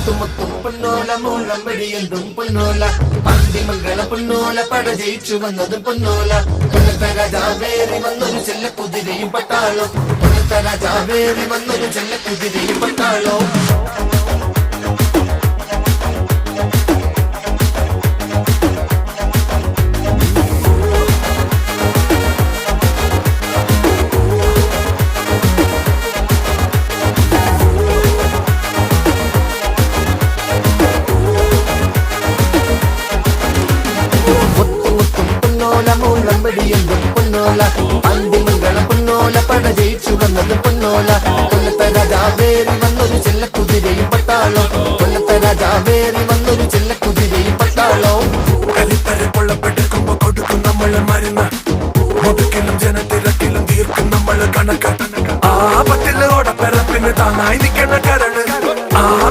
മുത്തുമുത്തും പൊന്നോല മൂളം വെടിയന്തും പൊന്നോല. പന്തിമംഗള പൊന്നോല പട ജയിച്ചു വന്നതും പൊന്നോല. പൊന്നത്ത രാജാവേറി വന്നൊരു ചെല്ല കുതിരയും പട്ടാളോ പൊന്നത്ത രാജാവേറി വന്നൊരു ചെല്ല കുതിരയും പട്ടാളോ. പൊന്നോല വെടിയന്തും പൊന്നോല. പന്തിമംഗളം പൊന്നോല പട ജയിച്ചു വന്നത് പൊന്നോല. കൊല്ലത്തെ രാജാവേറി വന്നൊരു ചെല്ല കുതിരയും പട്ടാളോ. കൊല്ലത്തെ രാജാവേറി വന്നൊരു ചെല്ല കുതിരയും പട്ടാളോ. കലിത്തര കൊള്ളപ്പെട്ടിരിക്കുമ്പോ കൊടുക്കും നമ്മൾ മരുന്ന് മുതുക്കിലും ജനത്തിരക്കിലും തീർക്കും നമ്മൾ കണക്ക്. ആ പറ്റില്ല ഓടപ്പിറപ്പിന് താങ്ങായി നിൽക്കണ കരൾ